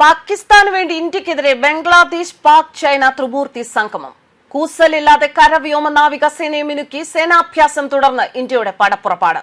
പാകിസ്ഥാന് വേണ്ടി ഇന്ത്യക്കെതിരെ ബംഗ്ലാദേശ് പാക് ചൈന ത്രിമൂർത്തി സംഗമം. കൂസലില്ലാതെ കരവ്യോമ നാവിക സേനയെ മിനുക്കി സേനാഭ്യാസം തുടർന്ന് ഇന്ത്യയുടെ പടപ്പുറപ്പാട്.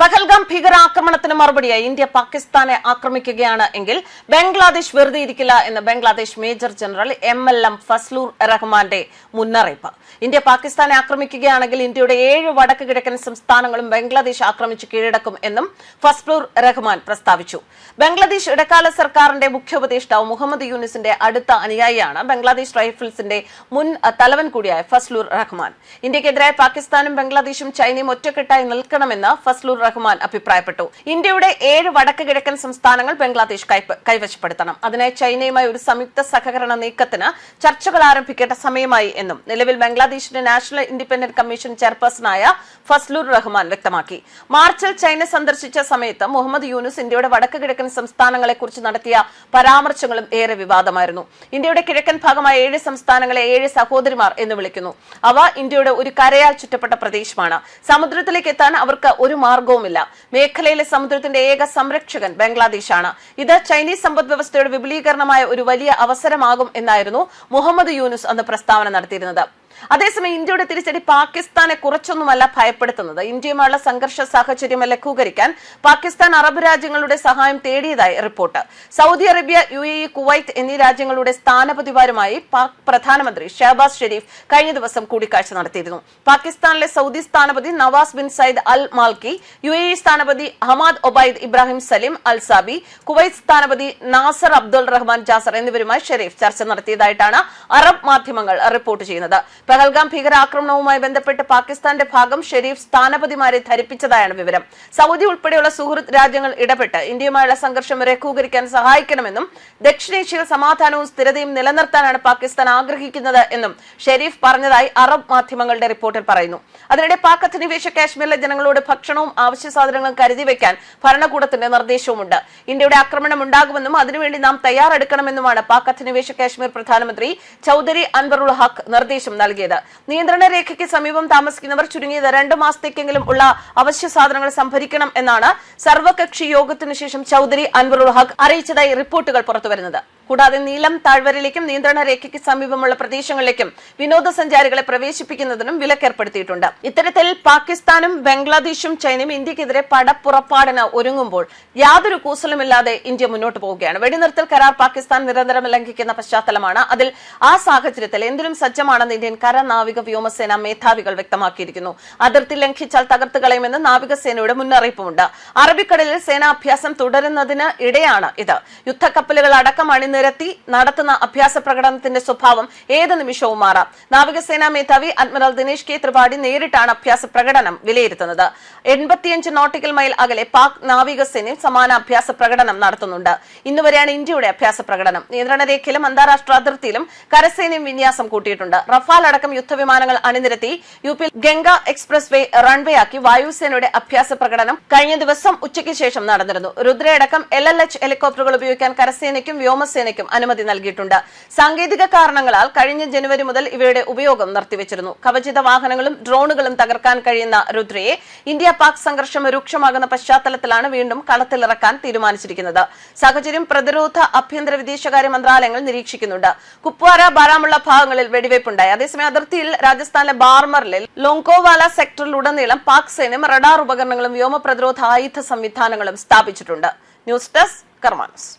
പഹൽഗാം ഭീകരാക്രമണത്തിന് മറുപടിയായി ഇന്ത്യ പാകിസ്ഥാനെ ആക്രമിക്കുകയാണ് എങ്കിൽ ബംഗ്ലാദേശ് വെറുതെ ഇരിക്കില്ല എന്ന് Bangladesh major general M L M Fazlur റഹ്മാന്റെ മുന്നറിയിപ്പ്. ഇന്ത്യ പാകിസ്ഥാനെ ആക്രമിക്കുകയാണെങ്കിൽ ഇന്ത്യയുടെ ഏഴ് വടക്ക് കിഴക്കൻ സംസ്ഥാനങ്ങളും ബംഗ്ലാദേശ് ആക്രമിച്ച് കീഴടക്കും എന്നും ഫസ്ലൂർ റഹ്മാൻ പ്രസ്താവിച്ചു. ബംഗ്ലാദേശ് ഇടക്കാല സർക്കാരിന്റെ മുഖ്യ ഉപദേഷ്ടാവ് മുഹമ്മദ് യൂനിസിന്റെ അടുത്ത അനുയായിയാണ് ബംഗ്ലാദേശ് റൈഫിൾസിന്റെ മുൻ തലവൻ കൂടിയായ ഫസ്ലൂർ റഹ്മാൻ. ഇന്ത്യക്കെതിരായ പാകിസ്ഥാനും ബംഗ്ലാദേശും ചൈനയും ഒറ്റക്കെട്ടായി നിൽക്കണമെന്ന് ഫസ്ലൂർ റഹ്മാൻ അഭിപ്രായപ്പെട്ടു. ഇന്ത്യയുടെ ഏഴ് വടക്ക് കിഴക്കൻ സംസ്ഥാനങ്ങൾ ബംഗ്ലാദേശ് കൈവശപ്പെടുത്തണം. അതിനായി ചൈനയുമായി ഒരു സംയുക്ത സഹകരണ നീക്കത്തിന് ചർച്ചകൾ ആരംഭിക്കേണ്ട സമയമായി എന്നും നിലവിൽ ബംഗ്ലാദേശിന്റെ നാഷണൽ ഇൻഡിപെൻഡന്റ് കമ്മീഷൻ ചെയർപേഴ്സണായ ഫസ്ലുർ റഹ്മാൻ വ്യക്തമാക്കി. മാർച്ചിൽ ചൈന സന്ദർശിച്ച സമയത്ത് മുഹമ്മദ് യൂനുസ് ഇന്ത്യയുടെ വടക്ക് കിഴക്കൻ സംസ്ഥാനങ്ങളെക്കുറിച്ച് നടത്തിയ പരാമർശങ്ങളും ഏറെ വിവാദമായിരുന്നു. ഇന്ത്യയുടെ കിഴക്കൻ ഭാഗമായ ഏഴ് സംസ്ഥാനങ്ങളെ ഏഴ് സഹോദരിമാർ എന്ന് വിളിക്കുന്നു. അവ ഇന്ത്യയുടെ ഒരു കരയാൽ ചുറ്റപ്പെട്ട പ്രദേശമാണ്. സമുദ്രത്തിലേക്ക് എത്താൻ അവർക്ക് ഒരു മാർഗവുമില്ല മേഖലയിലെ സമുദ്രത്തിന്റെ ഏക സംരക്ഷകൻ ബംഗ്ലാദേശാണ്. ഇത് ചൈനീസ് സമ്പദ് വ്യവസ്ഥയുടെ വിപുലീകരണമായ ഒരു വലിയ അവസരമാകും എന്നായിരുന്നു മുഹമ്മദ് യൂനുസ് അന്ന് പ്രസ്താവന നടത്തിയിരുന്നത്. അതേസമയം ഇന്ത്യയുടെ തിരിച്ചടി പാകിസ്ഥാനെ കുറച്ചൊന്നുമല്ല ഭയപ്പെടുത്തുന്നത്. ഇന്ത്യയുമായുള്ള സംഘർഷ സാഹചര്യം ലഘൂകരിക്കാൻ പാകിസ്ഥാൻ അറബ് രാജ്യങ്ങളുടെ സഹായം തേടിയതായി report. Saudi Arabia U A E Kuwait എന്നീ രാജ്യങ്ങളുടെ സ്ഥാനപതിമാരുമായി പാക് പ്രധാനമന്ത്രി ഷഹബാസ് ഷെരീഫ് കഴിഞ്ഞ ദിവസം കൂടിക്കാഴ്ച നടത്തിയിരുന്നു. പാകിസ്ഥാനിലെ സൗദി സ്ഥാനപതി Nawaz bin Saeed Al Malki U A E സ്ഥാനപതി Hamad Obaid Ibrahim Salim Al Sabi Kuwait സ്ഥാനപതി നാസർ അബ്ദുൾ റഹ്മാൻ ജാസർ എന്നിവരുമായി ഷെരീഫ് ചർച്ച നടത്തിയതായിട്ടാണ് അറബ് മാധ്യമങ്ങൾ റിപ്പോർട്ട് ചെയ്യുന്നത്. പഹൽഗാം ഭീകരാക്രമണവുമായി ബന്ധപ്പെട്ട് പാകിസ്ഥാന്റെ ഭാഗം ഷെരീഫ് സ്ഥാനപതിമാരെ ധരിപ്പിച്ചതായാണ് വിവരം. സൗദി ഉൾപ്പെടെയുള്ള സുഹൃത്ത് രാജ്യങ്ങൾ ഇടപെട്ട് ഇന്ത്യയുമായുള്ള സംഘർഷം ലഘൂകരിക്കാൻ സഹായിക്കണമെന്നും ദക്ഷിണേഷ്യയിൽ സമാധാനവും സ്ഥിരതയും നിലനിർത്താനാണ് പാകിസ്ഥാൻ ആഗ്രഹിക്കുന്നത് എന്നും ഷെരീഫ് പറഞ്ഞതായി അറബ് മാധ്യമങ്ങളുടെ റിപ്പോർട്ടിൽ പറയുന്നു. അതിനിടെ പാക് അധിനിവേശ കാശ്മീരിലെ ജനങ്ങളോട് ഭക്ഷണവും അവശ്യ സാധനങ്ങളും കരുതി വെക്കാൻ ഭരണകൂടത്തിന്റെ നിർദ്ദേശവുമുണ്ട്. ഇന്ത്യയുടെ ആക്രമണം ഉണ്ടാകുമെന്നും അതിനുവേണ്ടി നാം തയ്യാറെടുക്കണമെന്നുമാണ് പാക് അധിനിവേശ കാശ്മീർ പ്രധാനമന്ത്രി ചൌധരി അൻവറുൾ ഹക്ക് നിർദ്ദേശം നൽകിയത്. നിയന്ത്രണ രേഖയ്ക്ക് സമീപം താമസിക്കുന്നവർ ചുരുങ്ങിയത് രണ്ടു മാസത്തേക്കെങ്കിലും ഉള്ള അവശ്യ സാധനങ്ങൾ സംഭരിക്കണം എന്നാണ് സർവകക്ഷി യോഗത്തിനു ശേഷം ചൌധരി അൻവറുൾ ഹഖ് അറിയിച്ചതായി റിപ്പോർട്ടുകൾ പുറത്തുവരുന്നത്. കൂടാതെ നീലം താഴ്വരയിലേക്കും നിയന്ത്രണ രേഖയ്ക്ക് സമീപമുള്ള പ്രദേശങ്ങളിലേക്കും വിനോദസഞ്ചാരികളെ പ്രവേശിപ്പിക്കുന്നതിനും വിലക്കേർപ്പെടുത്തിയിട്ടുണ്ട്. ഇത്തരത്തിൽ പാകിസ്ഥാനും ബംഗ്ലാദേശും ചൈനയും ഇന്ത്യക്കെതിരെ പടപ്പുറപ്പാടിന് ഒരുങ്ങുമ്പോൾ യാതൊരു കൂസലുമില്ലാതെ ഇന്ത്യ മുന്നോട്ട് പോവുകയാണ്. വെടിനിർത്തൽ കരാർ പാകിസ്ഥാൻ നിരന്തരം ലംഘിക്കുന്ന പശ്ചാത്തലമാണ്. അതിൽ ആ സാഹചര്യത്തിൽ എന്തിനും സജ്ജമാണെന്ന് ഇന്ത്യൻ കര നാവിക വ്യോമസേന മേധാവികൾ വ്യക്തമാക്കിയിരിക്കുന്നു. അതിർത്തി ലംഘിച്ചാൽ തകർത്ത് കളയുമെന്ന് നാവികസേനയുടെ മുന്നറിയിപ്പുമുണ്ട്. അറബിക്കടലിൽ സേനാഭ്യാസം തുടരുന്നതിന് ഇടെയാണ് ഇത്. യുദ്ധക്കപ്പലുകൾ അടക്കം അണിനിരത്തി നടത്തുന്ന അഭ്യാസ പ്രകടനത്തിന്റെ സ്വഭാവം ഏത് നിമിഷവും മാറാം. നാവികസേനാ മേധാവി അഡ്മിറൽ ദിനേശ് കെ ത്രിപാഠി നേരിട്ടാണ് അഭ്യാസ പ്രകടനം വിലയിരുത്തുന്നത്. എൺപത്തിയഞ്ച് നോട്ടിക്കൽ മൈൽ അകലെ പാക് നാവികസേനയും സമാന അഭ്യാസ പ്രകടനം നടത്തുന്നുണ്ട്. ഇന്നുവരെയാണ് ഇന്ത്യയുടെ അഭ്യാസ പ്രകടനം. നിയന്ത്രണ രേഖയിലും അന്താരാഷ്ട്ര അതിർത്തിയിലും കരസേനയും വിന്യാസം കൂട്ടിയിട്ടുണ്ട്. റഫാൽ അടക്കം യുദ്ധവിമാനങ്ങൾ അണിനിരത്തി U P Ganga expressway runway ആക്കി വായുസേനയുടെ അഭ്യാസ പ്രകടനം കഴിഞ്ഞ ദിവസം ഉച്ചയ്ക്ക് ശേഷം നടന്നിരുന്നു. രുദ്രയടക്കം എൽ എൽ എച്ച് ഹെലികോപ്റ്ററുകൾ ഉപയോഗിക്കാൻ കരസേനയ്ക്കും വ്യോമസേനയ്ക്കും അനുമതി നൽകിയിട്ടുണ്ട്. സാങ്കേതിക കാരണങ്ങളാൽ കഴിഞ്ഞ ജനുവരി മുതൽ ഇവയുടെ ഉപയോഗം നിർത്തിവച്ചിരുന്നു. കവചിത വാഹനങ്ങളും ഡ്രോണുകളും തകർക്കാൻ കഴിയുന്ന രുദ്രയെ ഇന്ത്യ പാക് സംഘർഷം രൂക്ഷമാകുന്ന പശ്ചാത്തലത്തിലാണ് വീണ്ടും കളത്തിലിറക്കാൻ തീരുമാനിച്ചിരിക്കുന്നത്. സാഹചര്യം പ്രതിരോധ ആഭ്യന്തര വിദേശകാര്യ മന്ത്രാലയങ്ങൾ നിരീക്ഷിക്കുന്നുണ്ട്. കുപ്വാര ബാരാമുള്ള ഭാഗങ്ങളിൽ വെടിവയ്പുണ്ടായി അതേസമയം അതിർത്തിയിൽ രാജസ്ഥാനിലെ ബാർമറിലെ ലോങ്കോവാല സെക്ടറിലുടനീളം പാക് സൈന്യം റഡാർ ഉപകരണങ്ങളും വ്യോമ പ്രതിരോധ ആയുധ സംവിധാനങ്ങളും സ്ഥാപിച്ചിട്ടുണ്ട്. News desk കർമാനസ്.